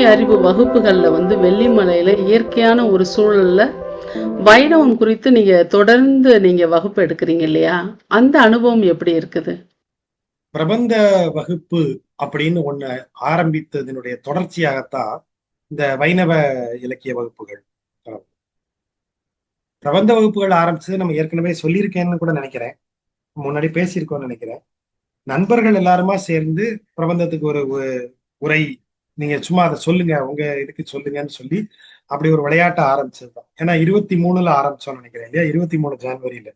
கல்வி அறிவு வகுப்புகள்ல வந்து வெள்ளிமலையில் இயற்கையான ஒரு சூழல்ல வைணவம் குறித்து நீங்க தொடர்ந்து நீங்க வகுப்பு எடுக்கிறீங்க இல்லையா? அந்த அனுபவம் எப்படி இருக்குது? பிரபந்த வகுப்பு அப்படின்னு ஒன்று ஆரம்பித்ததனுடைய தொடர்ச்சியாகத்தான் இந்த வைணவ இலக்கிய வகுப்புகள் பிரபந்த வகுப்புகள் ஆரம்பிச்சது நம்ம ஏற்கனவே சொல்லியிருக்கேன்னு கூட நினைக்கிறேன். முன்னாடி பேசியிருக்கோம்னு நினைக்கிறேன். நண்பர்கள் எல்லாருமா சேர்ந்து பிரபந்தத்துக்கு ஒரு உரை நீங்க சும்மா அதை சொல்லுங்க உங்க இதுக்கு சொல்லுங்கன்னு சொல்லி அப்படி ஒரு விளையாட்ட ஆரம்பிச்சதுதான். ஏன்னா இருபத்தி மூணுல ஆரம்பிச்சோம்னு நினைக்கிறேன் இல்லையா? இருபத்தி மூணு ஜனவரியில.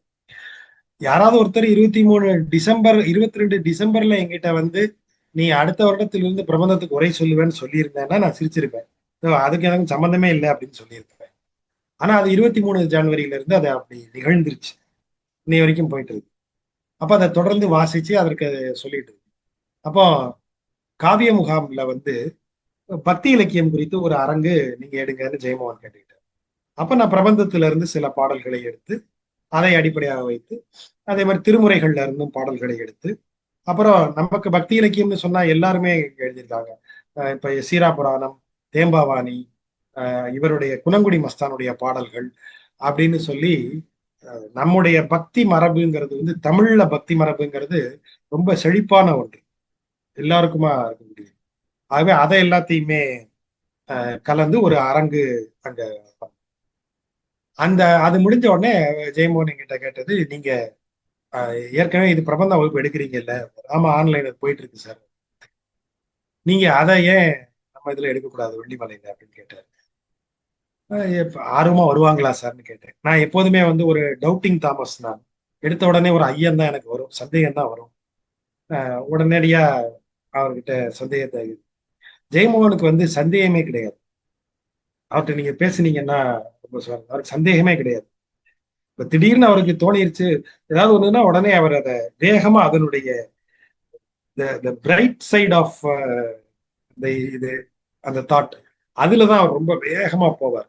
யாராவது ஒருத்தர் இருபத்தி மூணு டிசம்பர் இருபத்தி ரெண்டு டிசம்பர்ல எங்கிட்ட வந்து நீ அடுத்த வருடத்திலிருந்து பிரபந்தத்துக்கு உரை சொல்லுவேன்னு சொல்லியிருந்தேன்னா நான் சிரிச்சிருப்பேன். அதுக்கு எனக்கு சம்பந்தமே இல்லை அப்படின்னு சொல்லியிருப்பேன். ஆனா அது இருபத்தி மூணு ஜான்வரியில இருந்து அது அப்படி நிகழ்ந்துருச்சு. இன்னை வரைக்கும் போயிட்டு இருக்கு. அப்ப அதை தொடர்ந்து வாசிச்சு அதற்கு சொல்லிட்டு இருக்கு. அப்போ காவிய முகாம்ல வந்து பக்தி இலக்கியம் குறித்து ஒரு அரங்கு நீங்க எடுங்கன்னு ஜெயமோகன் கேட்டுக்கிட்டார். அப்ப நான் பிரபந்தத்துல இருந்து சில பாடல்களை எடுத்து அதை அடிப்படையாக வைத்து அதே மாதிரி திருமுறைகள்ல இருந்தும் பாடல்களை எடுத்து அப்புறம் நமக்கு பக்தி இலக்கியம்னு சொன்னா எல்லாருமே எழுதியிருக்காங்க. அஹ் இப்ப சீரா புராணம் தேம்பாவாணி இவருடைய குணங்குடி மஸ்தானுடைய பாடல்கள் அப்படின்னு சொல்லி அஹ் நம்முடைய பக்தி மரபுங்கிறது வந்து தமிழ்ல பக்தி மரபுங்கிறது ரொம்ப செழிப்பான ஒன்று. எல்லாருக்குமா இருக்க முடியும். ஆகவே அதை எல்லாத்தையுமே கலந்து ஒரு அரங்கு அங்க அந்த அது முடிஞ்ச உடனே ஜெயமோகன் கிட்ட கேட்டது நீங்க ஏற்கனவே இது பிரபந்த வகுப்பு எடுக்கிறீங்கல்ல ஆமா ஆன்லைன்ல போயிட்டு இருக்கு சார். நீங்க அதை ஏன் நம்ம இதுல எடுக்கக்கூடாது வெள்ளிமலையில? அப்படின்னு கேட்டாரு. ஆர்வமா வருவாங்களா சார்னு கேட்டேன். நான் எப்போதுமே வந்து ஒரு டவுட்டிங் தாமஸ் நான் எடுத்த உடனே ஒரு ஐயம் தான் எனக்கு வரும் சந்தேகம் தான் வரும் உடனடியா அவர்கிட்ட சந்தேகத்தை ஜெயமோகனுக்கு வந்து சந்தேகமே கிடையாது. அவர்கிட்ட நீங்க பேசுனீங்கன்னா ரொம்ப அவருக்கு சந்தேகமே கிடையாது. இப்ப திடீர்னு அவருக்கு தோணிருச்சு ஏதாவது ஒண்ணுன்னா உடனே அவர் அதை வேகமா அதனுடைய பிரைட் சைட் ஆஃப் இந்த இது அந்த தாட் அதுலதான் அவர் ரொம்ப வேகமா போவார்.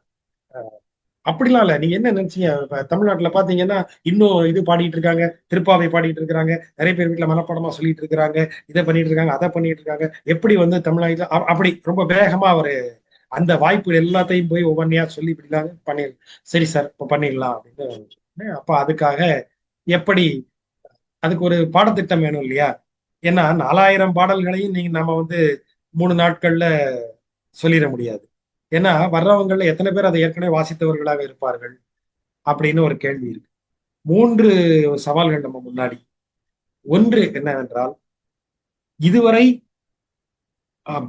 அப்படிலாம் இல்ல. நீங்க என்ன நினைச்சீங்க? இப்ப தமிழ்நாட்டுல பாத்தீங்கன்னா இன்னும் இது பாடிட்டு இருக்காங்க. திருப்பாவை பாடிட்டு இருக்கிறாங்க. நிறைய பேர் வீட்டுல மனப்பாடமா சொல்லிட்டு இருக்கிறாங்க. இதை பண்ணிட்டு இருக்காங்க அதை பண்ணிட்டு இருக்காங்க. எப்படி வந்து தமிழ்நாட்டுல அப்படி ரொம்ப வேகமா அவரு அந்த வாய்ப்பு எல்லாத்தையும் போய் ஒவ்வொன்றையா சொல்லி இப்படிலாம் பண்ணி சரி சார் இப்ப பண்ணிடலாம் அப்படின்னு அப்ப அதுக்காக எப்படி அதுக்கு ஒரு பாடத்திட்டம் வேணும் இல்லையா? ஏன்னா நாலாயிரம் பாடல்களையும் நீங்க நம்ம வந்து மூணு நாட்கள்ல சொல்லிட முடியாது. ஏன்னா வர்றவங்கள்ல எத்தனை பேர் அதை ஏற்கனவே வாசித்தவர்களாக இருப்பார்கள் அப்படின்னு ஒரு கேள்வி இருக்கு. மூன்று சவால்கள் நம்ம முன்னாடி. ஒன்று என்னவென்றால் இதுவரை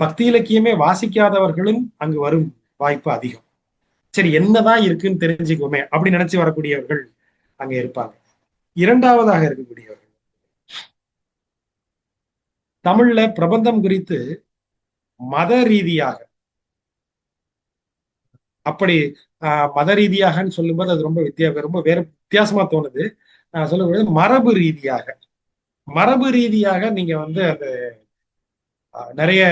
பக்தி இலக்கியமே வாசிக்காதவர்களும் அங்கு வரும் வாய்ப்பு அதிகம். சரி என்னதான் இருக்குன்னு தெரிஞ்சுக்குவோமே அப்படி நினைச்சு வரக்கூடியவர்கள் அங்க இருப்பாங்க. இரண்டாவதாக இருக்கக்கூடியவர்கள். தமிழ்ல பிரபந்தம் குறித்து மத ரீதியாக அப்படி ஆஹ், மத ரீதியாகன்னு சொல்லும்போது அது ரொம்ப வித்தியா ரொம்ப வேற வித்தியாசமா தோணுது. நான் சொல்லக்கூடியது மரபு ரீதியாக மரபு ரீதியாக நீங்க வந்து அந்த நிறைய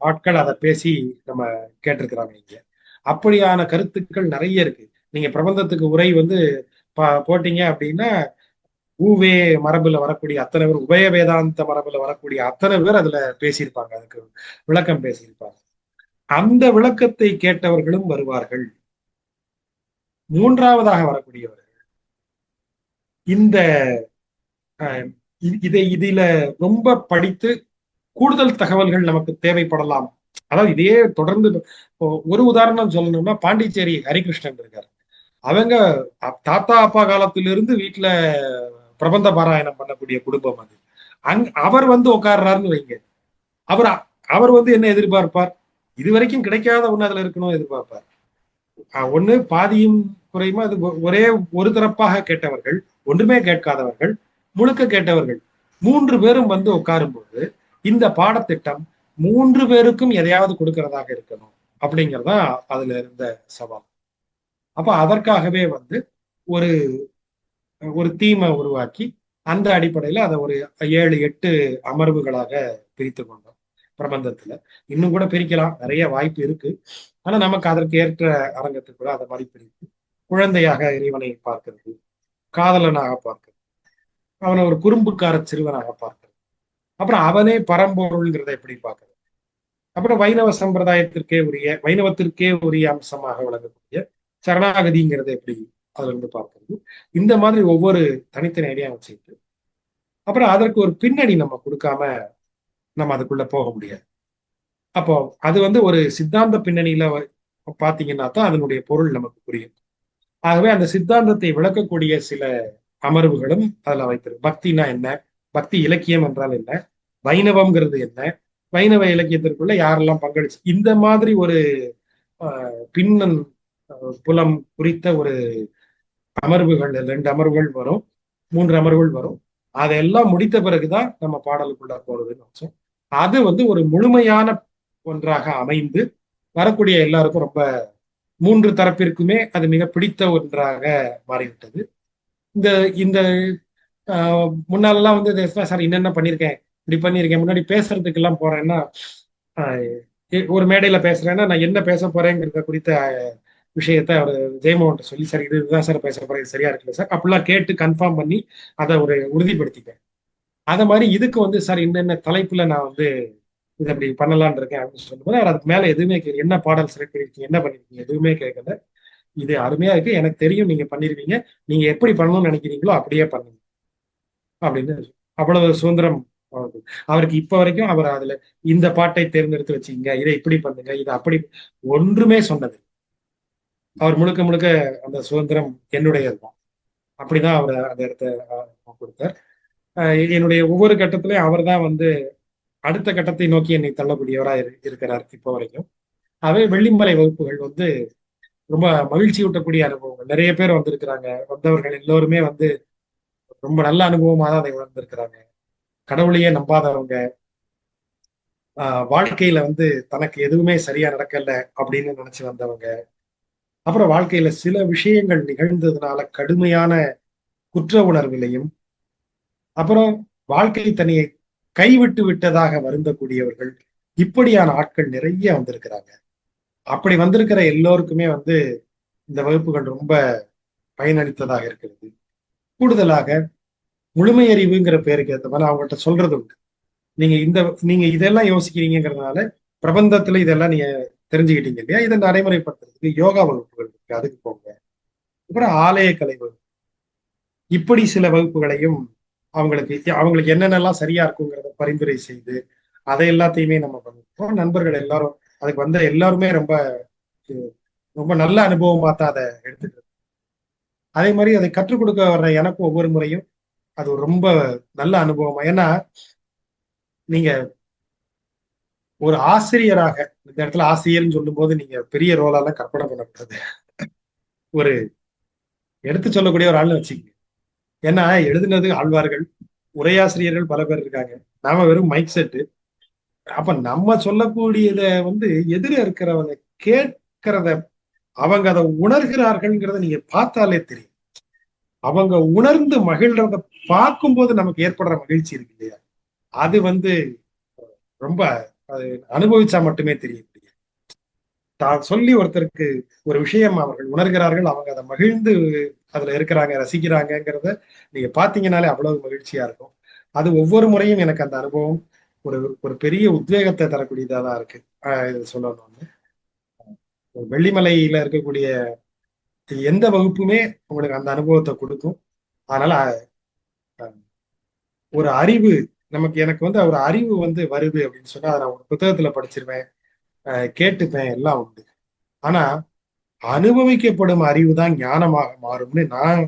ஆட்கள் அதை பேசி நம்ம கேட்டிருக்கிறாங்க இங்க. அப்படியான கருத்துக்கள் நிறைய இருக்கு. நீங்க பிரபந்தத்துக்கு உரை வந்து போட்டீங்க அப்படின்னா ஊவே மரபுல வரக்கூடிய அத்தனை பேர் உபய வேதாந்த மரபுல வரக்கூடிய அத்தனை பேர் அதுல பேசியிருப்பாங்க. அதுக்கு விளக்கம் பேசியிருப்பாங்க. அந்த விளக்கத்தை கேட்டவர்களும் வருவார்கள். மூன்றாவதாக வரக்கூடியவர்கள் இந்த இ- இதை இதில ரொம்ப படித்து கூடுதல் தகவல்கள் நமக்கு தேவைப்படலாம். அதாவது இதே தொடர்ந்து ஒரு உதாரணம் சொல்லணும்னா பாண்டிச்சேரி ஹரிகிருஷ்ணன் இருக்காரு. அவங்க தாத்தா அப்பா காலத்திலிருந்து வீட்டுல பிரபந்த பாராயணம் பண்ணக்கூடிய குடும்பம் அது. அங் அவர் வந்து உட்கார்றாருன்னு வைங்க. அவர் அவர் வந்து என்ன எதிர்பார்ப்பார்? இதுவரைக்கும் கிடைக்காத ஒண்ணு அதுல இருக்கணும் எதிர்பார்ப்பார். ஒண்ணு பாதியும் குறையுமா? அது ஒ- ஒரே ஒரு தரப்பாக கேட்டவர்கள் ஒன்றுமே கேட்காதவர்கள் முழுக்க கேட்டவர்கள். மூன்று பேரும் வந்து உட்காரும்போது இந்த பாடத்திட்டம் மூன்று பேருக்கும் எதையாவது கொடுக்கறதாக இருக்கணும் அப்படிங்கறதா அதுல இருந்த சவால். அப்ப அதற்காகவே வந்து ஒரு ஒரு தீமை உருவாக்கி அந்த அடிப்படையில அதை ஒரு ஏழு எட்டு அமர்வுகளாக பிரித்து கொண்டோம். பிரபந்தத்துல. இன்னும் கூட பிரிக்கலாம். நிறைய வாய்ப்பு இருக்கு. ஆனா நமக்கு அதற்கு ஏற்ற அரங்கத்துக்கு கூட அதை மாதிரி பிரித்து குழந்தையாக இறைவனை பார்க்கிறது. காதலனாக பார்க்கிறது. அவனை ஒரு குறும்புக்கார சிறுவனாக பார்க்கிறது. அப்புறம் அவனே பரம்பொருள்ங்கிறத எப்படி பார்க்கிறது? அப்புறம் வைணவ சம்பிரதாயத்திற்கே உரிய வைணவத்திற்கே உரிய அம்சமாக விளங்கக்கூடிய சரணாகதிங்கிறத எப்படி அதுல இருந்து பார்க்கிறது? இந்த மாதிரி ஒவ்வொரு தனித்தனி ஐடியா வச்சுக்கிட்டு அப்புறம் அதற்கு ஒரு பின்னணி நம்ம கொடுக்காம நம்ம அதுக்குள்ள போக முடியாது. அப்போ அது வந்து ஒரு சித்தாந்த பின்னணியில பாத்தீங்கன்னா தான் அதனுடைய பொருள் நமக்கு புரியும். ஆகவே அந்த சித்தாந்தத்தை விளக்கக்கூடிய சில அமர்வுகளும் அதுல வைத்திருக்கு பக்தினா என்ன? பக்தி இலக்கியம் என்றால் என்ன? வைணவம்ங்கிறது என்ன? வைணவ இலக்கியத்திற்குள்ள யாரெல்லாம் பங்களிச்சு இந்த மாதிரி ஒரு பின்னன் புலம் குறித்த ஒரு அமர்வுகள் ரெண்டு அமர்வுகள் வரும் மூன்று அமர்வுகள் வரும். அதெல்லாம் முடித்த பிறகுதான் நம்ம பாடலுக்குள்ள போறதுன்னு வச்சோம் அது வந்து ஒரு முழுமையான ஒன்றாக அமைந்து வரக்கூடிய எல்லாருக்கும் ரொம்ப மூன்று தரப்பிற்குமே அது மிக பிடித்த ஒன்றாக மாறிவிட்டது. இந்த இந்த ஆஹ், முன்னாலெல்லாம் வந்து சார் என்னென்ன பண்ணியிருக்கேன்? இப்படி பண்ணியிருக்கேன். முன்னாடி பேசுறதுக்கு எல்லாம் போறேன்னா ஆஹ், ஒரு மேடையில பேசுறேன்னா நான் என்ன பேச போறேங்கிறத குறித்த விஷயத்த அவர் ஜெயமோகன் சொல்லி சார் இது இதுதான் சார் பேச போறேன் இது சரியா இருக்குல்ல சார்? அப்படிலாம் கேட்டு கன்ஃபார்ம் பண்ணி அதை ஒரு உறுதிப்படுத்திப்பேன் அத மாதிரி இதுக்கு வந்து சார் என்னென்ன தலைப்புல நான் வந்து இதை அப்படி பண்ணலான் இருக்கேன் அப்படின்னு சொல்லும்போது அவர் அதுக்கு மேல எதுவுமே என்ன பாடல் செலக்ட் பண்ணிருக்கீங்க என்ன பண்ணிருக்கீங்க எதுவுமே கேட்கல இது அருமையா இருக்கு எனக்கு தெரியும் நீங்க பண்ணிருக்கீங்க நீங்க எப்படி பண்ணணும்னு நினைக்கிறீங்களோ அப்படியே பண்ணுங்க. அப்படின்னு அவ்வளவு சுதந்திரம் அவருக்கு. அவருக்கு இப்ப வரைக்கும் அவர் அதுல இந்த பாட்டை தேர்ந்தெடுத்து வச்சுக்கீங்க இதை இப்படி பண்ணுங்க இதை அப்படி ஒன்றுமே சொன்னது அவர் முழுக்க முழுக்க அந்த சுதந்திரம் என்னுடையது தான் அப்படிதான் அவர் அந்த இடத்த கொடுத்தார். என்னுடைய ஒவ்வொரு கட்டத்திலையும் அவர் தான் வந்து அடுத்த கட்டத்தை நோக்கி என்னை தள்ளக்கூடியவரா இரு- இருக்கிறார் இப்போ வரைக்கும். அதே வெள்ளிமலை வகுப்புகள் வந்து ரொம்ப மகிழ்ச்சி ஊட்டக்கூடிய அனுபவங்கள். நிறைய பேர் வந்திருக்கிறாங்க. வந்தவர்கள் எல்லோருமே வந்து ரொம்ப நல்ல அனுபவமாக தான் அதை உணர்ந்திருக்கிறாங்க. கடவுளையே நம்பாதவங்க ஆஹ் வாழ்க்கையில வந்து தனக்கு எதுவுமே சரியா நடக்கல அப்படின்னு நினைச்சு வந்தவங்க அப்புறம் வாழ்க்கையில சில விஷயங்கள் நிகழ்ந்ததுனால கடுமையான குற்ற உணர்விலையும் அப்புறம் வாழ்க்கை தன்னையை கைவிட்டு விட்டதாக வருந்தக்கூடியவர்கள் இப்படியான ஆட்கள் நிறைய வந்திருக்கிறாங்க. அப்படி வந்திருக்கிற எல்லோருக்குமே வந்து இந்த வகுப்புகள் ரொம்ப பயனளித்ததாக இருக்கிறது. கூடுதலாக முழுமையறிவுங்கிற பேருக்கு ஏற்ற மாதிரி அவங்கள்ட்ட சொல்றது உண்டு. நீங்க இந்த நீங்க இதெல்லாம் யோசிக்கிறீங்கிறதுனால பிரபந்தத்துல இதெல்லாம் நீங்க தெரிஞ்சுக்கிட்டீங்க இல்லையா? இதை நடைமுறைப்படுத்துறதுக்கு யோகா வகுப்புகள் இருக்கு. அதுக்கு போங்க. அப்புறம் ஆலய கலை வகுப்பு இப்படி சில வகுப்புகளையும் அவங்களுக்கு அவங்களுக்கு என்னென்னலாம் சரியா இருக்குங்கிறத பரிந்துரை செய்து அதை எல்லாத்தையுமே நம்ம பண்ணுவோம். நண்பர்கள் எல்லாரும் அதுக்கு வந்த எல்லாருமே ரொம்ப ரொம்ப நல்ல அனுபவமா தான் அதை எடுத்துட்டு அதே மாதிரி அதை கற்றுக் கொடுக்க வர்ற எனக்கும் ஒவ்வொரு முறையும் அது ரொம்ப நல்ல அனுபவமா. ஏன்னா நீங்க ஒரு ஆசிரியராக இந்த இடத்துல ஆசிரியர்னு சொல்லும் போது நீங்க பெரிய ரோலால கற்பனை பண்ணக்கூடாது ஒரு எடுத்து சொல்லக்கூடிய ஒரு ஆள்னு வச்சுக்கங்க. ஏன்னா எழுதுனது ஆழ்வார்கள் உரையாசிரியர்கள் பல பேர் இருக்காங்க. நாம வெறும் மைக் செட்டு அப்ப நம்ம சொல்லக்கூடியத வந்து எதிர இருக்கிறவங்க கேட்கிறத அவங்க அதை உணர்கிறார்கள்ங்கிறத நீங்க பார்த்தாலே தெரியும். அவங்க உணர்ந்து மகிழ்றத பார்க்கும்போது நமக்கு ஏற்படுற மகிழ்ச்சி இருக்கு இல்லையா? அது வந்து ரொம்ப அது அனுபவிச்சா மட்டுமே தெரியும் தான் சொல்லி ஒருத்தருக்கு ஒரு விஷயம் அவர்கள் உணர்கிறார்கள் அவங்க அதை மகிழ்ந்து அதுல இருக்கிறாங்க ரசிக்கிறாங்கங்கிறத நீங்க பாத்தீங்கனாலே அவ்வளவு மகிழ்ச்சியா இருக்கும். அது ஒவ்வொரு முறையும் எனக்கு அந்த அனுபவம் ஒரு ஒரு பெரிய உத்வேகத்தை தரக்கூடியதா தான் இருக்கு. ஆஹ் இது சொல்லணும்னு வெள்ளிமலையில இருக்கக்கூடிய எந்த வகுப்புமே உங்களுக்கு அந்த அனுபவத்தை கொடுக்கும். அதனால ஒரு அறிவு நமக்கு எனக்கு வந்து ஒரு அறிவு வந்து வருது அப்படின்னு சொன்னா அதை நான் ஒரு புத்தகத்துல படிச்சிருவேன். அஹ், கேட்டுப்பேன் எல்லாம் உண்டு. ஆனா அனுபவிக்கப்படும் அறிவு தான் ஞானமாக மாறும்னு நான்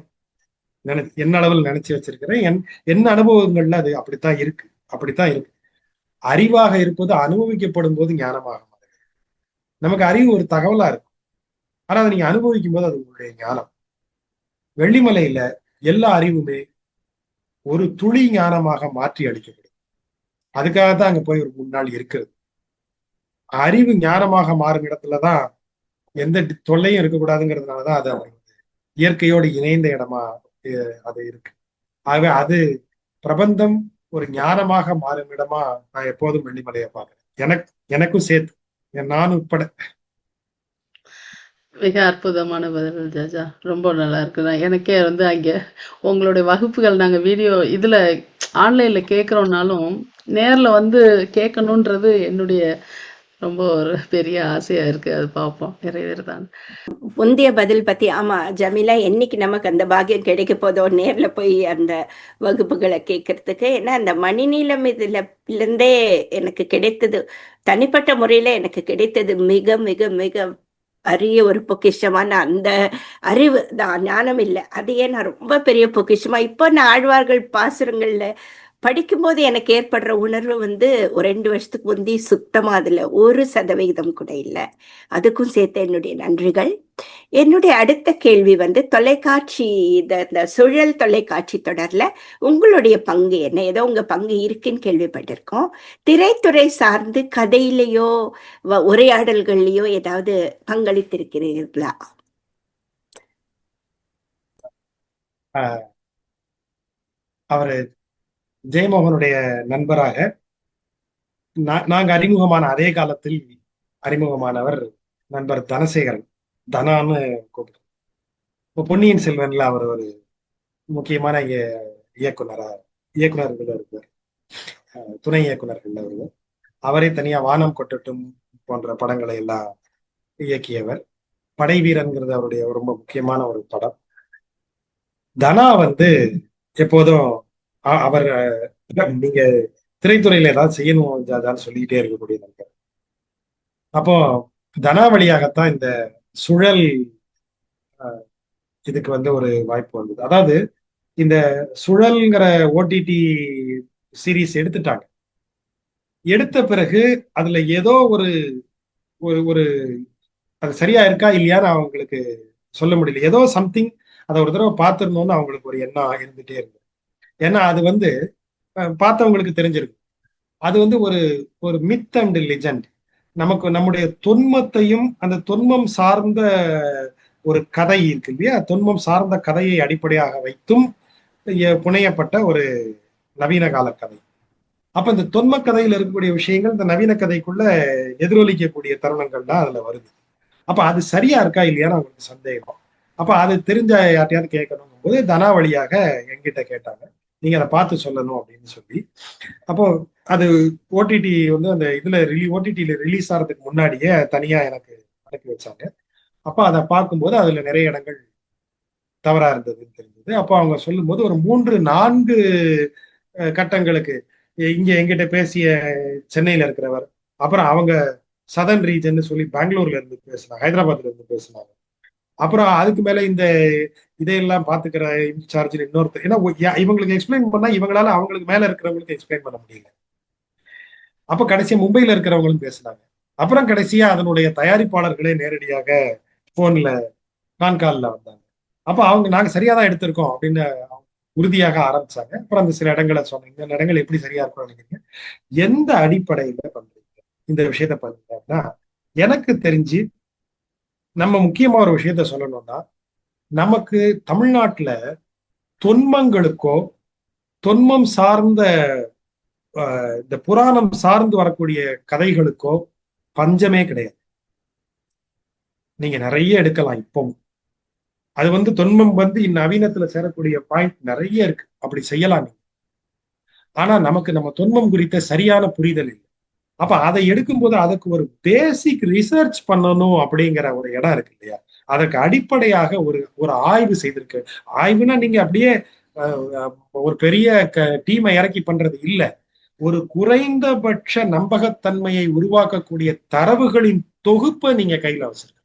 நினை என்ன அளவில் நினைச்சு வச்சிருக்கிறேன். என் என்ன அனுபவங்கள்ல அது அப்படித்தான் இருக்கு. அப்படித்தான் இருக்கு. அறிவாக இருப்பது அனுபவிக்கப்படும் போது ஞானமாக மாறுது. நமக்கு அறிவு ஒரு தகவலா இருக்கும். ஆனா அதை நீங்க அனுபவிக்கும் போது அது உங்களுடைய ஞானம். வெள்ளிமலையில எல்லா அறிவுமே ஒரு துளி ஞானமாக மாற்றி அளிக்கப்படும். அதுக்காக தான் அங்க போய் ஒரு மூணு நாள் இருக்கிறது. அறிவு ஞானமாக மாறும் இடத்துலதான் எந்த தொல்லையும் இருக்கக்கூடாதுங்கிறதுனாலதான் அது அவங்க இயற்கையோடு இணைந்த இடமா அது இருக்கு. ஆகவே அது பிரபந்தம் ஒரு ஞானமாக மாறும் இடமா நான் எப்போதும் வெள்ளிமலையை பார்க்கிறேன். எனக்கு எனக்கும் சேர்த்து என் நான் உட்பட. மிக அற்புதமான பதில் ஜாஜா. ரொம்ப நல்லா இருக்கு எனக்கே வந்து அங்க உங்களுடைய வகுப்புகள் நாங்க வீடியோ இதுல ஆன்லைன்ல கேட்கறோம்னாலும் நேர்ல வந்து கேட்கணுன்றது என்னுடைய ரொம்ப ஒரு பெரிய ஆசையா இருக்கு. அது பார்ப்போம். நிறைவேறுதான் முந்தைய பதில் பத்தி ஆமா ஜமீலா என்னைக்கு நமக்கு அந்த பாக்கியம் கிடைக்க போதோ நேர்ல போய் அந்த வகுப்புகளை கேட்கறதுக்கு. ஏன்னா அந்த மணிநீளம் இதுல இருந்தே எனக்கு கிடைத்தது தனிப்பட்ட முறையில எனக்கு கிடைத்தது மிக மிக மிக அரிய ஒரு பொக்கிஷமான அந்த அறிவு தான் ஞானம் இல்லை அதையே நான் ரொம்ப பெரிய பொக்கிஷமா இப்போ நான் ஆழ்வார்கள் பாசுரங்கள்ல படிக்கும்போது எனக்கு ஏற்படுற உணர்வு வந்து ஒரு ரெண்டு வருஷத்துக்கு முந்தி சுத்தமாக அதில் ஒரு சதவிகிதம் கூட இல்லை. அதுக்கும் சேர்த்து என்னுடைய நன்றிகள். என்னுடைய அடுத்த கேள்வி வந்து தொலைக்காட்சி இந்த இந்த சுழல் தொலைக்காட்சி தொடரில் உங்களுடைய பங்கு என்ன? ஏதோ உங்கள் பங்கு இருக்குன்னு கேள்விப்பட்டிருக்கோம். திரைத்துறை சார்ந்து கதையிலேயோ வ- ஏதாவது பங்களித்திருக்கிறீர்களா? அவர் ஜெயமோகனுடைய நண்பராக நா- நாங்க அறிமுகமான அதே காலத்தில் அறிமுகமானவர் நண்பர் தனசேகரன். தனான்னு கூப்பிடுறோம் இப்போ பொன்னியின் செல்வன்ல அவர் ஒரு முக்கியமான இய- இயக்குனரா இயக்குனர்கள் இருக்கார் அஹ் துணை இயக்குனர்கள் ஒருவர். அவரே தனியா வானம் கொட்டட்டும் போன்ற படங்களை எல்லாம் இயக்கியவர். படை வீரன்கிறது அவருடைய ரொம்ப முக்கியமான ஒரு படம். தனா வந்து எப்போதும் அவர் நீங்க திரைத்துறையில ஏதாவது செய்யணும் ஜாதான்னு சொல்லிக்கிட்டே இருக்கக்கூடிய நண்பர் அப்போ தனா வழியாகத்தான் இந்த சுழல் இதுக்கு வந்து ஒரு வாய்ப்பு வந்தது. அதாவது இந்த சுழல்ங்கிற ஓடிடி சீரீஸ் எடுத்துட்டாங்க. எடுத்த பிறகு அதுல ஏதோ ஒரு ஒரு ஒரு அது சரியா இருக்கா இல்லையான்னு அவங்களுக்கு சொல்ல முடியல. ஏதோ சம்திங் அதை ஒரு தடவை பார்த்துருந்தோம்னு அவங்களுக்கு ஒரு எண்ணம் இருந்துட்டே இருந்தது. ஏன்னா அது வந்து பார்த்தவங்களுக்கு தெரிஞ்சிருக்கும். அது வந்து ஒரு ஒரு மித் அண்ட் லெஜண்ட் நமக்கு நம்முடைய தொன்மத்தையும் அந்த தொன்மம் சார்ந்த ஒரு கதை இருக்கு இல்லையா? தொன்மம் சார்ந்த கதையை அடிப்படையாக வைத்தும் புனையப்பட்ட ஒரு நவீன கால கதை. அப்ப இந்த தொன்ம கதையில இருக்கக்கூடிய விஷயங்கள் இந்த நவீன கதைக்குள்ள எதிரொலிக்கக்கூடிய தருணங்கள் தான் அதுல வருது. அப்ப அது சரியா இருக்கா இல்லையான்னு அவங்களுக்கு சந்தேகம். அப்ப அது தெரிஞ்ச யார்ட்டையாவது கேட்கணும் போது தனா வழியாக எங்கிட்ட கேட்டாங்க. நீங்க அதை பார்த்து சொல்லணும் அப்படின்னு சொல்லி. அப்போ அது ஓடிடி வந்து அந்த இதுல ரிலீ ஓடிடியில ரிலீஸ் ஆகிறதுக்கு முன்னாடியே தனியா எனக்கு அனுப்பி வச்சாங்க. அப்போ அதை பார்க்கும்போது அதுல நிறைய இடங்கள் தவறா இருந்ததுன்னு தெரிஞ்சது. அப்போ அவங்க சொல்லும்போது ஒரு மூன்று நான்கு கட்டங்களுக்கு இங்க எங்கிட்ட பேசிய சென்னையில இருக்கிறவர் அப்புறம் அவங்க சதன் ரீஜன் சொல்லி பெங்களூர்ல இருந்து பேசினாங்க ஹைதராபாத்ல இருந்து பேசினாங்க. அப்புறம் அதுக்கு மேல இந்த இதையெல்லாம் பாத்துக்கிற இன்சார்ஜ் இன்னொருத்தர் ஏன்னா இவங்களுக்கு எக்ஸ்பிளைன் பண்ணா இவங்களால அவங்களுக்கு மேல இருக்கிறவங்களுக்கு எக்ஸ்பிளைன் பண்ண முடியல. அப்ப கடைசியா மும்பையில இருக்கிறவங்களும் பேசினாங்க. அப்புறம் கடைசியா அதனுடைய தயாரிப்பாளர்களே நேரடியாக போன்ல கான்கால்ல வந்தாங்க. அப்ப அவங்க நாங்க சரியா தான் எடுத்திருக்கோம் அப்படின்னு உறுதியாக ஆரம்பிச்சாங்க. அப்புறம் அந்த சில இடங்களை சொன்னீங்க இந்த இடங்கள் எப்படி சரியா இருக்கும் நினைக்கிறீங்க? எந்த அடிப்படையில பண்றீங்க? இந்த விஷயத்த பண்றீங்கன்னா எனக்கு தெரிஞ்சு நம்ம முக்கியமா ஒரு விஷயத்த சொல்லணும்னா நமக்கு தமிழ்நாட்டுல தொன்மங்களுக்கோ தொன்மம் சார்ந்த இந்த புராணம் சார்ந்து வரக்கூடிய கதைகளுக்கோ பஞ்சமே கிடையாது. நீங்க நிறைய எடுக்கலாம் இப்போ அது வந்து தொன்மம் வந்து இந்நவீனத்துல சேரக்கூடிய பாயிண்ட் நிறைய இருக்கு. அப்படி செய்யலாம் நீங்க. ஆனா நமக்கு நம்ம தொன்மம் குறித்த சரியான புரிதல் இல்லை. அப்ப அதை எடுக்கும்போது அதுக்கு ஒரு பேசிக் ரிசர்ச் பண்ணணும் அப்படிங்கிற ஒரு இடம் இருக்கு இல்லையா? அதற்கு அடிப்படையாக ஒரு ஒரு ஆய்வு செய்திருக்கு. ஆய்வுனா நீங்க அப்படியே ஒரு பெரிய டீமை இறக்கி பண்றது இல்ல. ஒரு குறைந்தபட்ச நம்பகத்தன்மையை உருவாக்கக்கூடிய தரவுகளின் தொகுப்பை நீங்க கையில வச்சிருக்க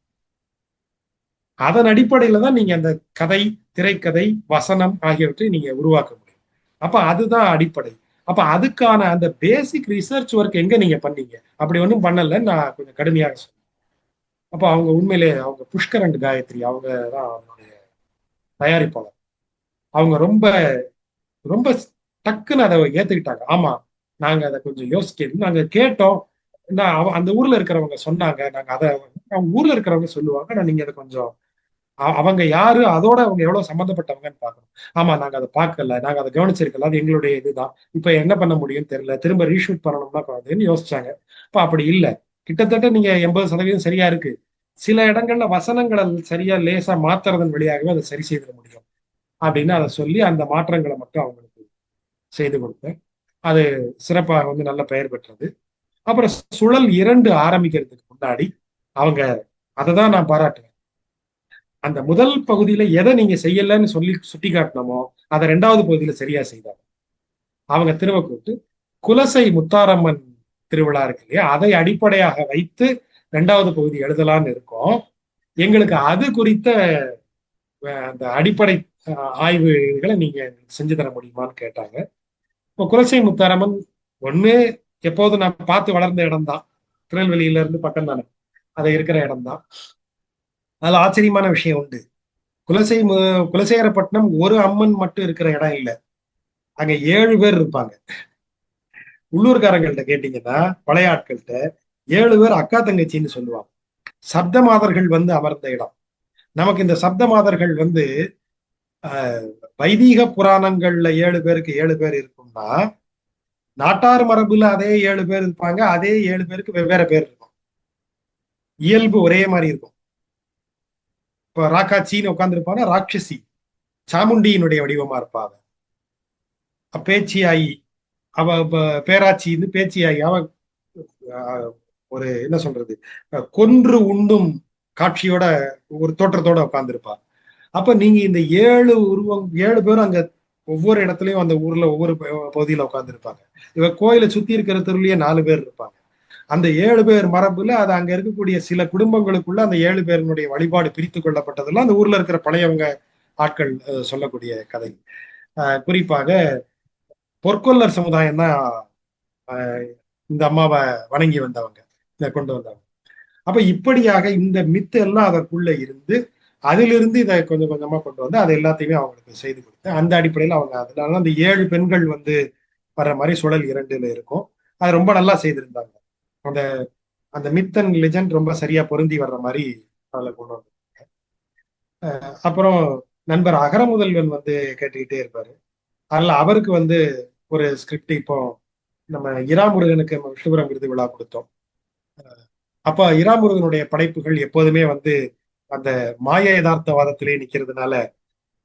அதன் அடிப்படையில தான் நீங்க அந்த கதை திரைக்கதை வசனம் ஆகியவற்றை நீங்க உருவாக்க முடியும். அப்ப அதுதான் அடிப்படை. அப்ப அதுக்கான அந்த பேசிக் ரிசர்ச் ஒர்க் எங்க நீங்க பண்ணீங்க? அப்படி ஒன்றும் பண்ணல நான் கொஞ்சம் கடுமையாக சொன்னேன். அப்ப அவங்க உண்மையிலே அவங்க புஷ்கர் அண்ட் காயத்ரி அவங்க தான் அவங்களுடைய தயாரிப்பாளர். அவங்க ரொம்ப ரொம்ப டக்குன்னு அதை ஏத்துக்கிட்டாங்க. ஆமா நாங்க அதை கொஞ்சம் யோசிக்க நாங்க கேட்டோம். நான் அவ- அந்த ஊர்ல இருக்கிறவங்க சொன்னாங்க. நாங்க அதை அவங்க ஊர்ல இருக்கிறவங்க சொல்லுவாங்க. நான் நீங்க அதை கொஞ்சம் அவங்க யாரு? அதோட அவங்க எவ்வளவு சம்பந்தப்பட்டவங்கன்னு பார்க்கணும். ஆமா நாங்க அதை பார்க்கல. நாங்க அதை கவனிச்சிருக்கல. அது எங்களுடைய இதுதான். இப்ப என்ன பண்ண முடியும்னு தெரியல. திரும்ப ரீஷூட் பண்ணணும்னா குழந்தைன்னு யோசிச்சாங்க. இப்ப அப்படி இல்ல. கிட்டத்தட்ட நீங்க எண்பது சதவீதம் சரியா இருக்கு. சில இடங்கள்ல வசனங்களை சரியா லேசா மாத்துறதன் வழியாகவே அதை சரி செய்திட முடியும். அப்படின்னு அதை சொல்லி அந்த மாற்றங்களை மட்டும் அவங்களுக்கு செய்து கொடுத்தேன். அது சிறப்பாக வந்து நல்ல பெயர் பெற்றது. அப்புறம் சுழல் இரண்டு ஆரம்பிக்கிறதுக்கு முன்னாடி அவங்க அதை தான் நான் பாராட்டுவேன். அந்த முதல் பகுதியில எதை நீங்க செய்யலன்னு சொல்லி சுட்டி காட்டினமோ அதை ரெண்டாவது பகுதியில சரியா செய்தாங்க. அவங்க திரும்ப கூப்பிட்டு குலசை முத்தாரம்மன் திருவிழா இருக்கு இல்லையா? அதை அடிப்படையாக வைத்து ரெண்டாவது பகுதி எழுதலாம்னு இருக்கோம். எங்களுக்கு அது குறித்த அந்த அடிப்படை ஆய்வுகளை நீங்க செஞ்சு தர முடியுமான்னு கேட்டாங்க. இப்போ குலசை முத்தாரம்மன் ஒண்ணு எப்போதும் நான் பார்த்து வளர்ந்த இடம்தான். திருநெல்வேலியில இருந்து பக்கம் தானே அதை இருக்கிற இடம்தான். அதுல ஆச்சரியமான விஷயம் உண்டு. குலசை குலசேகரப்பட்டினம் ஒரு அம்மன் மட்டும் இருக்கிற இடம் இல்ல. அங்க ஏழு பேர் இருப்பாங்க. உள்ளூர்காரங்கள்ட்ட கேட்டீங்கன்னா பழைய ஆட்கள்கிட்ட ஏழு பேர் அக்கா தங்கச்சின்னு சொல்லுவாங்க. சப்த மாதர்கள் வந்து அமர்ந்த இடம். நமக்கு இந்த சப்த மாதர்கள் வந்து ஆஹ், வைதீக புராணங்கள்ல ஏழு பேருக்கு ஏழு பேர் இருக்கும்னா நாட்டார் மரபுல அதே ஏழு பேர் இருப்பாங்க அதே ஏழு பேருக்கு வெவ்வேறு பேர் இருக்கும். இயல்பு ஒரே மாதிரி இருக்கும். இப்ப ராக்காச்சின்னு உட்காந்துருப்பானா ராட்சசி. சாமுண்டியினுடைய வடிவமா இருப்பாவ பேச்சியாயி அவ பேராட்சின்னு பேராச்சின்னு பேச்சியாயி அவ ஒரு என்ன சொல்றது? கொன்று உண்ணும் காட்சியோட ஒரு தோற்றத்தோட உட்காந்துருப்பா அப்ப நீங்க இந்த ஏழு உருவம் ஏழு பேரும் அங்க ஒவ்வொரு இடத்துலயும் அந்த ஊர்ல ஒவ்வொரு பகுதியில உட்காந்துருப்பாங்க இவ கோயிலை சுத்தி இருக்கிற தெருவுலயே நாலு பேர் இருப்பாங்க. அந்த ஏழு பேர் மரபுல அது அங்க இருக்கக்கூடிய சில குடும்பங்களுக்குள்ள அந்த ஏழு பேருனுடைய வழிபாடு பிரித்து கொள்ளப்பட்டதெல்லாம் அந்த ஊர்ல இருக்கிற பழையவங்க ஆட்கள் அஹ், சொல்லக்கூடிய கதை. குறிப்பாக பொற்கொல்லர் சமுதாயம் தான் இந்த அம்மாவை வணங்கி வந்தவங்க இதை கொண்டு வந்தவங்க. அப்ப இப்படியாக இந்த மித்து எல்லாம் அதற்குள்ள இருந்து அதிலிருந்து இதை கொஞ்சம் கொஞ்சமா கொண்டு வந்து அதை எல்லாத்தையுமே அவங்களுக்கு செய்து கொடுத்தேன் அந்த அடிப்படையில் அவங்க அதனால அந்த ஏழு பெண்கள் வந்து வர்ற மாதிரி சுழல் இரண்டுல இருக்கும். அது ரொம்ப நல்லா செய்திருந்தாங்க. அந்த அந்த மித் அண்ட் லெஜண்ட் ரொம்ப சரியா பொருந்தி வர்ற மாதிரி அதில் கொண்டு வந்து அப்புறம் நண்பர் அகரமுதல்வன் வந்து கேட்டுக்கிட்டே இருப்பாரு. அதில் அவருக்கு வந்து ஒரு ஸ்கிரிப்ட் இப்போ நம்ம இராமுருகனுக்கு நம்ம விஷ்ணுபுரம் விருது விழா கொடுத்தோம். அப்ப இராமுருகனுடைய படைப்புகள் எப்போதுமே வந்து அந்த மாய யதார்த்தவாதத்திலே நிக்கிறதுனால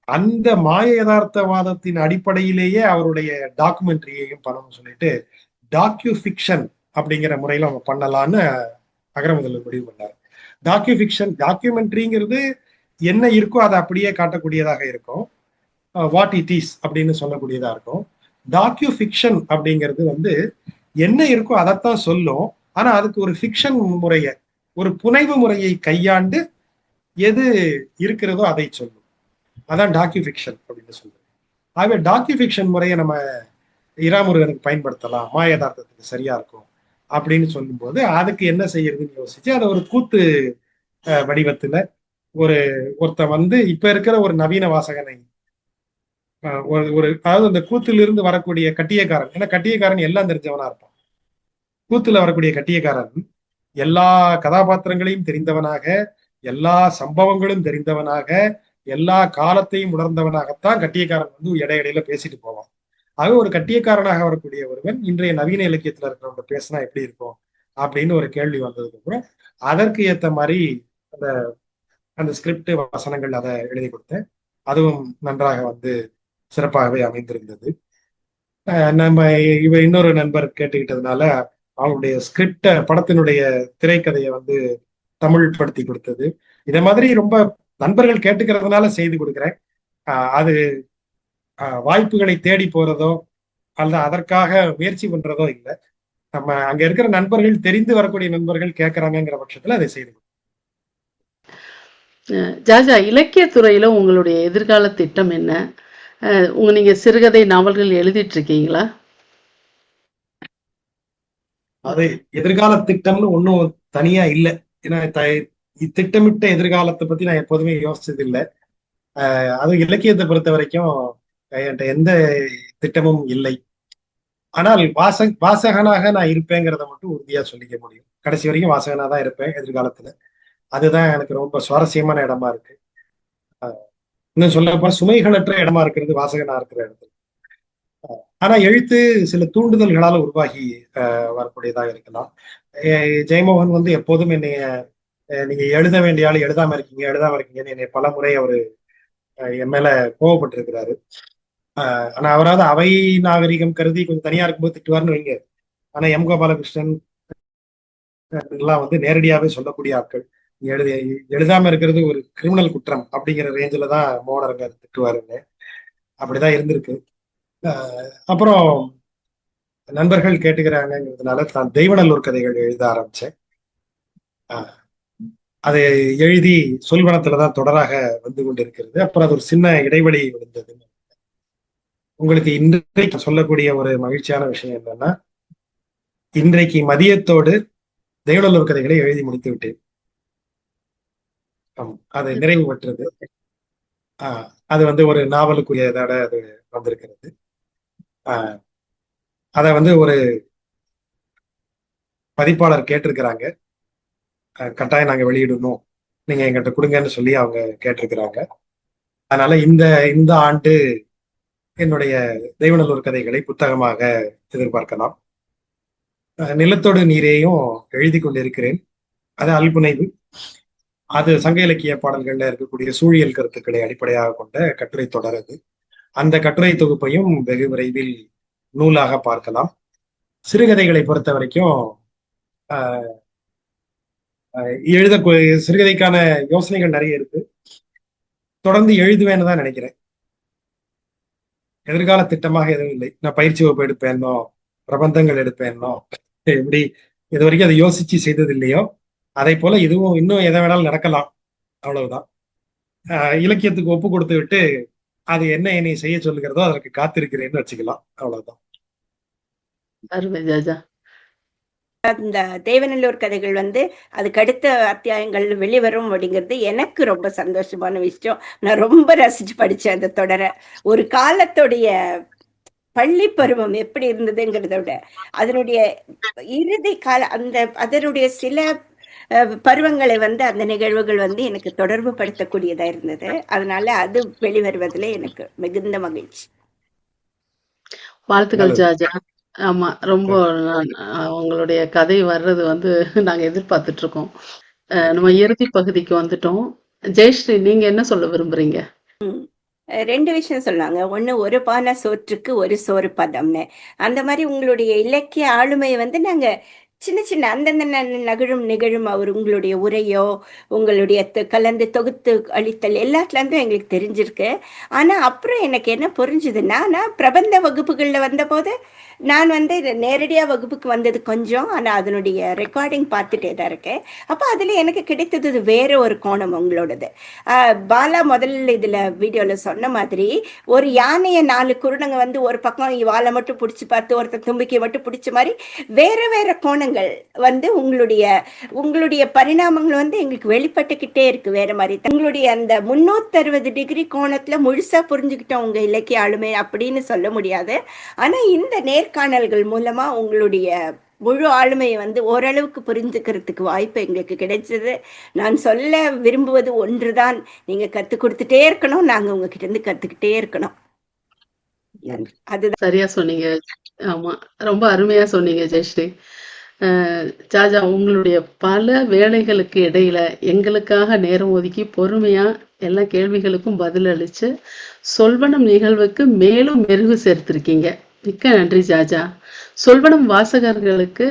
அந்த மாய யதார்த்தவாதத்தின் அடிப்படையிலேயே அவருடைய டாக்குமெண்ட்ரியையும் பண்ணணும்னு சொல்லிட்டு டாக்யூ ஃபிக்ஷன் அப்படிங்கிற முறையில அவங்க பண்ணலான்னு அகரமுதல்வர் முடிவு பண்ணார். டாக்யூ ஃபிக்ஷன் டாக்குமெண்ட்ரிங்கிறது என்ன இருக்கோ அதை அப்படியே காட்டக்கூடியதாக இருக்கும். வாட் இட் இஸ் அப்படின்னு சொல்லக்கூடியதா இருக்கும். டாக்யூ ஃபிக்ஷன் அப்படிங்கிறது வந்து என்ன இருக்கோ அதைத்தான் சொல்லும். ஆனா அதுக்கு ஒரு ஃபிக்ஷன் முறையை ஒரு புனைவு முறையை கையாண்டு எது இருக்கிறதோ அதை சொல்லும். அதான் டாக்யூ ஃபிக்ஷன் அப்படின்னு சொல்லுவோம் ஆகவே டாக்யூ ஃபிக்ஷன் முறையை நம்ம இராமுருகனுக்கு பயன்படுத்தலாம். மாயதார்த்தத்துக்கு சரியா இருக்கும். அப்படின்னு சொல்லும்போது அதுக்கு என்ன செய்யறதுன்னு யோசிச்சு அதை ஒரு கூத்து வடிவத்துல ஒரு ஒருத்தன் வந்து இப்ப இருக்கிற ஒரு நவீன வாசகனை ஒரு ஒரு அதாவது அந்த கூத்திலிருந்து வரக்கூடிய கட்டியக்காரன் ஏன்னா கட்டியக்காரன் எல்லாம் தெரிஞ்சவனா இருப்பான். கூத்துல வரக்கூடிய கட்டியக்காரன் எல்லா கதாபாத்திரங்களையும் தெரிந்தவனாக எல்லா சம்பவங்களும் தெரிந்தவனாக எல்லா காலத்தையும் உணர்ந்தவனாகத்தான் கட்டியக்காரன் வந்து இடையிடையில பேசிட்டு போவான். ஆக ஒரு கட்டியக்காரனாக வரக்கூடிய ஒருவன் இன்றைய நவீன இலக்கியத்துல இருக்கிறவங்க பேசினா எப்படி இருக்கும் அப்படின்னு ஒரு கேள்வி வந்ததுக்கு அப்புறம் அதற்கு ஏத்த மாதிரி அந்த அந்த ஸ்கிரிப்ட் வசனங்கள் அதை எழுதி கொடுத்தேன். அதுவும் நன்றாக வந்து சிறப்பாகவே அமைந்திருந்தது. நம்ம இவ இன்னொரு நண்பர் கேட்டுக்கிட்டதுனால அவங்களுடைய ஸ்கிரிப்ட படத்தினுடைய திரைக்கதையை வந்து தமிழ் படுத்தி கொடுத்தது. இதை மாதிரி ரொம்ப நண்பர்கள் கேட்டுக்கிறதுனால செய்து கொடுக்குறேன். ஆஹ் அது வாய்ப்புகளை தேடி போறதோ அல்லது அதற்காக முயற்சி பண்றதோ இல்லை. நம்ம அங்க இருக்கிற நண்பர்கள் தெரிந்து வரக்கூடிய நண்பர்கள் கேட்கறாங்கிற பட்சத்துல அதை செய்து ஜாஜா இலக்கியத்துறையில உங்களுடைய எதிர்கால திட்டம் என்ன? உங்க நீங்க சிறுகதை நாவல்கள் எழுதிட்டு இருக்கீங்களா? அது எதிர்கால திட்டம்னு ஒன்றும் தனியா இல்லை. ஏன்னா திட்டமிட்ட எதிர்காலத்தை பத்தி நான் எப்போதுமே யோசிச்சது இல்லை அது இலக்கியத்தை பொறுத்த வரைக்கும் என்கிட்ட எந்த திட்டமும் இல்லை. ஆனால் வாச வாசகனாக நான் இருப்பேங்கிறத மட்டும் உறுதியா சொல்லிக்க முடியும். கடைசி வரைக்கும் வாசகனா தான் இருப்பேன் எதிர்காலத்துல. அதுதான் எனக்கு ரொம்ப சுவாரஸ்யமான இடமா இருக்கு. ஆஹ் இன்னும் சொல்லப்போ சுமைகளற்ற இடமா இருக்கிறது வாசகனா இருக்கிற இடத்துல. ஆஹ் ஆனா எழுத்து சில தூண்டுதல்களால உருவாகி வரக்கூடியதாக இருக்கலாம். ஜெயமோகன் வந்து எப்போதும் என்னைய அஹ் நீங்க எழுத வேண்டிய ஆள் எழுதாம இருக்கீங்க எழுதாம இருக்கீங்கன்னு என்னை பல முறை அவரு அஹ் என் மேல கோவப்பட்டிருக்கிறாரு. ஆனா அவராவது அவை நாகரிகம் கருதி கொஞ்சம் தனியா இருக்கும்போது திட்டுவார்னு வைங்க. ஆனா எம் கோபாலகிருஷ்ணன் எல்லாம் வந்து நேரடியாவே சொல்லக்கூடிய ஆட்கள். எழுத எழுதாம இருக்கிறது ஒரு கிரிமினல் குற்றம் அப்படிங்கிற ரேஞ்சில தான் மோனரங்க திட்டுவாருங்க அப்படிதான் இருந்திருக்கு. அப்புறம் நண்பர்கள் கேட்டுக்கிறாங்கிறதுனால தான் தெய்வநல்லூர் கதைகள் எழுத ஆரம்பிச்சேன். அதை எழுதி சொல்வனத்துல தான் தொடராக வந்து கொண்டிருக்கிறது. அப்புறம் அது ஒரு சின்ன இடைவெளி விழுந்தது உங்களுக்கு இன்றைக்கு சொல்லக்கூடிய ஒரு மகிழ்ச்சியான விஷயம் என்னன்னா இன்றைக்கு மதியத்தோடு தெய்வநல்லூர் கதைகளை எழுதி முடித்து விட்டேன் அது நிறைவு பெற்றது. ஆஹ் அது வந்து ஒரு நாவலுக்குரியதோட அது வந்திருக்கிறது. ஆஹ் அதை வந்து ஒரு பதிப்பாளர் கேட்டிருக்கிறாங்க. கட்டாயம் நாங்க வெளியிடணும். நீங்க எங்கிட்ட கொடுங்கன்னு சொல்லி அவங்க கேட்டிருக்கிறாங்க. அதனால இந்த இந்த ஆண்டு என்னுடைய தெய்வநல்லூர் கதைகளை புத்தகமாக எதிர்பார்க்கலாம். அஹ் நிலத்தோடு நீரேயும் எழுதி கொண்டிருக்கிறேன். அது அல்புனைவு. அது சங்க இலக்கிய பாடல்கள்ல இருக்கக்கூடிய சூழியல் கருத்துக்களை அடிப்படையாக கொண்ட கட்டுரை தொடர் அது. அந்த கட்டுரை தொகுப்பையும் வெகு விரைவில் நூலாக பார்க்கலாம். சிறுகதைகளை பொறுத்த வரைக்கும் ஆஹ் எழுத சிறுகதைக்கான யோசனைகள் நிறைய இருக்கு. தொடர்ந்து எழுதுவேன்னு தான் நினைக்கிறேன். எதிர்கால திட்டமாக எதுவும் இல்லை. நான் பயிற்சி வகுப்பு எடுப்பேனோ பிரபந்தங்கள் எடுப்பேனோ எப்படி இது வரைக்கும் அதை யோசிச்சு செய்தது இல்லையோ அதை போல இதுவும் இன்னும் எதை வேணாலும் நடக்கலாம். அவ்வளவுதான். ஆஹ் இலக்கியத்துக்கு ஒப்பு கொடுத்து விட்டு அது என்ன என்னை செய்ய சொல்லுகிறதோ அதற்கு காத்திருக்கிறேன்னு வச்சுக்கலாம். அவ்வளவுதான். அந்த தேவநல்லூர் கதைகள் வந்து அதுக்கு அடுத்த அத்தியாயங்கள் வெளிவரும் அப்படிங்கிறது எனக்கு ரொம்ப சந்தோஷமான விஷயம். நான் ரொம்ப ரசிச்சு படிச்சேன் அந்த தொடரை. ஒரு காலத்துடைய பள்ளி பருவம் எப்படி இருந்ததுங்கிறத விட அதனுடைய இறுதி கால அந்த அதனுடைய சில பருவங்களை வந்து அந்த நிகழ்வுகள் வந்து எனக்கு தொடர்பு படுத்தக்கூடியதா இருந்தது. அதனால அது வெளிவருவதில் எனக்கு மிகுந்த மகிழ்ச்சி. வாழ்த்துக்கள். ஜாஜா ஆமா ரொம்ப உங்களுடைய கதை வர்றது வந்து நாங்க எதிர்பார்த்துட்டு இருக்கோம் அஹ், நம்ம இறுதி பகுதிக்கு வந்துட்டோம். ஜெயஸ்ரீ நீங்க என்ன சொல்ல விரும்புறீங்க? அஹ் ரெண்டு விஷயம் சொன்னாங்க. ஒன்று ஒரு பானை சோற்றுக்கு ஒரு சோறு பதம்னு. அந்த மாதிரி உங்களுடைய இலக்கிய ஆளுமையை வந்து நாங்கள் சின்ன சின்ன அந்தந்த ந- நகழும் நிகழும் அவர் உங்களுடைய உரையோ உங்களுடைய த- கலந்து தொகுத்து அளித்தல் எல்லாத்துலேருந்தும் எங்களுக்கு தெரிஞ்சிருக்கு. ஆனால் அப்புறம் எனக்கு என்ன புரிஞ்சுதுன்னா நான் பிரபந்த வகுப்புகளில் வந்தபோது நான் வந்து இது நேரடியாக வகுப்புக்கு வந்தது கொஞ்சம் ஆனால் அதனுடைய ரெக்கார்டிங் பார்த்துட்டே தான் இருக்கேன். அப்போ அதில் எனக்கு கிடைத்தது வேற ஒரு கோணம் உங்களோடது. பாலா முதல்ல இதில் வீடியோவில் சொன்ன மாதிரி ஒரு யானையை நாலு குருடங்க வந்து ஒரு பக்கம் வாழை மட்டும் பிடிச்சி பார்த்து ஒருத்தர் தும்பிக்கை மட்டும் பிடிச்ச மாதிரி வேற வேற கோணங்கள் வந்து உங்களுடைய உங்களுடைய பரிணாமங்கள் வந்து எங்களுக்கு வெளிப்பட்டுக்கிட்டே இருக்கு வேற மாதிரி. உங்களுடைய அந்த முன்னூத்தறுபது டிகிரி கோணத்தில் முழுசாக புரிஞ்சுக்கிட்டோம் உங்கள் இலக்கிய ஆளுமை அப்படின்னு சொல்ல முடியாது. ஆனால் இந்த நேர்காணல்கள் மூலமா உங்களுடைய முழு ஆளுமையை வந்து ஓரளவுக்கு புரிஞ்சுக்கிறதுக்கு வாய்ப்பு எங்களுக்கு கிடைச்சது. நான் சொல்ல விரும்புவது ஒன்றுதான். நீங்க கத்து கொடுத்துட்டே இருக்கணும். நாங்க உங்ககிட்ட இருந்து கத்துக்கிட்டே இருக்கணும். அதுதான். சரியா சொன்னீங்க. ஆமா ரொம்ப அருமையா சொன்னீங்க ஜெயஸ்ரீ. அஹ், ஜாஜா உங்களுடைய பல வேலைகளுக்கு இடையில எங்களுக்காக நேரம் ஒதுக்கி பொறுமையா எல்லா கேள்விகளுக்கும் பதில் அளிச்சு சொல்வனம் நிகழ்வுக்கு மேலும் மெருகு சேர்த்திருக்கீங்க. மிக்க நன்றி ஜாஜா. சொல்வனம் வாசகர்களுக்கு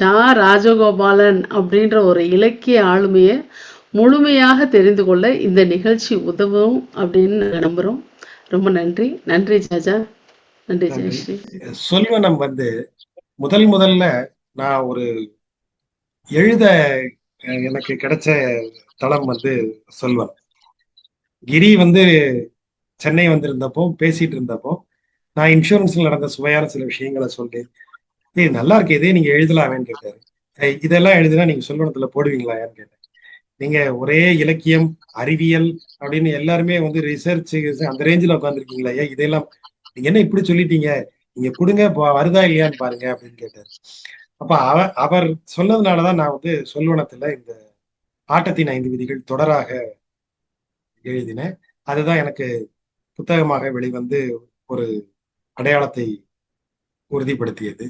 ஜா ராஜகோபாலன் அப்படின்ற ஒரு இலக்கிய ஆளுமையை முழுமையாக தெரிந்து கொள்ள இந்த நிகழ்ச்சி உதவும் அப்படின்னு நம்புறோம். ரொம்ப நன்றி. நன்றி ஜாஜா. நன்றி. ஜெயஸ்ரீ. சொல்வனம் வந்து முதல் முதல்ல நான் ஒரு எழுத எனக்கு கிடைச்ச தளம் வந்து சொல்வன் கிரி வந்து சென்னை வந்திருந்தப்போ பேசிட்டு இருந்தப்போ நான் இன்சூரன்ஸ்ல நடந்த சுவையான சில விஷயங்களை சொல்லி ஏய் நல்லா இருக்கு இதே நீங்க எழுதலாமேன்னு கேட்டாரு. இதெல்லாம் எழுதினா நீங்க சொல்லணத்துல போடுவீங்களான்னு கேட்டேன். நீங்க ஒரே இலக்கியம் அறிவியல் அப்படின்னு எல்லாருமே வந்து ரிசர்ச் அந்த ரேஞ்சில் உட்காந்துருக்கீங்களா ஏன் இதெல்லாம் நீங்க என்ன இப்படி சொல்லிட்டீங்க? நீங்க கொடுங்க வருதா இல்லையான்னு பாருங்க அப்படின்னு கேட்டாரு. அப்ப அவ அவர் சொன்னதுனாலதான் நான் வந்து சொல்வனத்துல இந்த ஆட்டத்தின் ஐந்து விதிகள் தொடராக எழுதினேன். அதுதான் எனக்கு புத்தகமாக வெளிவந்து ஒரு அடையாளத்தை உறுதிப்படுத்தியது.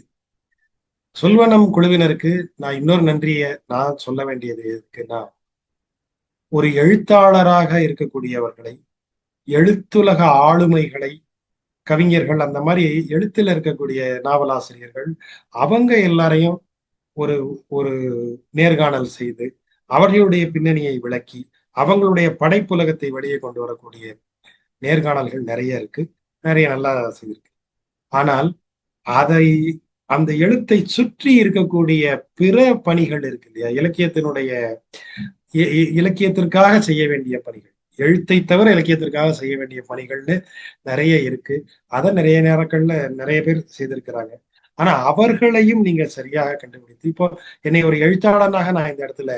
சொல்வனம் குழுவினருக்கு நான் இன்னொரு நன்றியை நான் சொல்ல வேண்டியது எதுக்குன்னா ஒரு எழுத்தாளராக இருக்கக்கூடியவர்களை எழுத்துலக ஆளுமைகளை கவிஞர்கள் அந்த மாதிரி எழுத்துல இருக்கக்கூடிய நாவலாசிரியர்கள் அவங்க எல்லாரையும் ஒரு ஒரு நேர்காணல் செய்து அவர்களுடைய பின்னணியை விளக்கி அவங்களுடைய படைப்புலகத்தை வெளியே கொண்டு வரக்கூடிய நேர்காணல்கள் நிறைய இருக்கு. நிறைய நல்லா செய்திருக்கு. ஆனால் அதை அந்த எழுத்தை சுற்றி இருக்கக்கூடிய பிற பணிகள் இருக்கு இல்லையா? இலக்கியத்தினுடைய இ- இ- இலக்கியத்திற்காக செய்ய வேண்டிய பணிகள். எழுத்தை தவிர இலக்கியத்திற்காக செய்ய வேண்டிய பணிகள்னு நிறைய இருக்கு. அதை நிறைய நேரங்கள்ல நிறைய பேர் செய்திருக்கிறாங்க. ஆனா அவர்களையும் நீங்க சரியாக கண்டுபிடித்து இப்போ என்னை ஒரு எழுத்தாளனாக நான் இந்த இடத்துல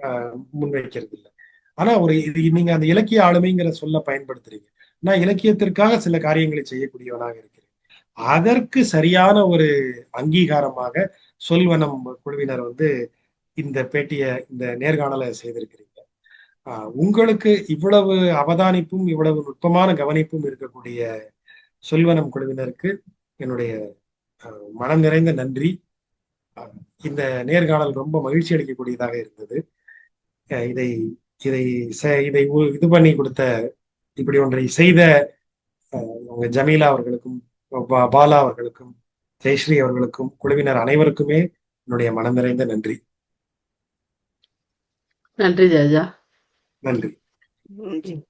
ஆஹ், முன்வைக்கிறது இல்லை ஆனா ஒரு இது நீங்க அந்த இலக்கிய ஆளுமைங்கிற சொல்ல பயன்படுத்துறீங்க. நான் இலக்கியத்திற்காக சில காரியங்களை செய்யக்கூடியவனாக இருக்கிறேன். அதற்கு சரியான ஒரு அங்கீகாரமாக சொல்வனம் குழுவினர் வந்து இந்த பேட்டியை இந்த நேர்காணலை செய்திருக்கிறீங்க. ஆஹ் உங்களுக்கு இவ்வளவு அவதானிப்பும் இவ்வளவு நுட்பமான கவனிப்பும் இருக்கக்கூடிய சொல்வனம் குழுவினருக்கு என்னுடைய ஆஹ், மனம் நிறைந்த நன்றி. ஆஹ், இந்த நேர்காணல் ரொம்ப மகிழ்ச்சி அளிக்கக்கூடியதாக இருந்தது. ஆஹ், இதை இதை செ- இதை உ- இது பண்ணி கொடுத்த இப்படி ஒன்றை செய்த ஆஹ், உங்க ஜமீலா அவர்களுக்கும் பாலா அவர்களுக்கும் ஜெயஸ்ரீ அவர்களுக்கும் குழுவினர் அனைவருக்குமே என்னுடைய மனம் நிறைந்த நன்றி. நன்றி ஜாஜா. நன்றி. நன்றி.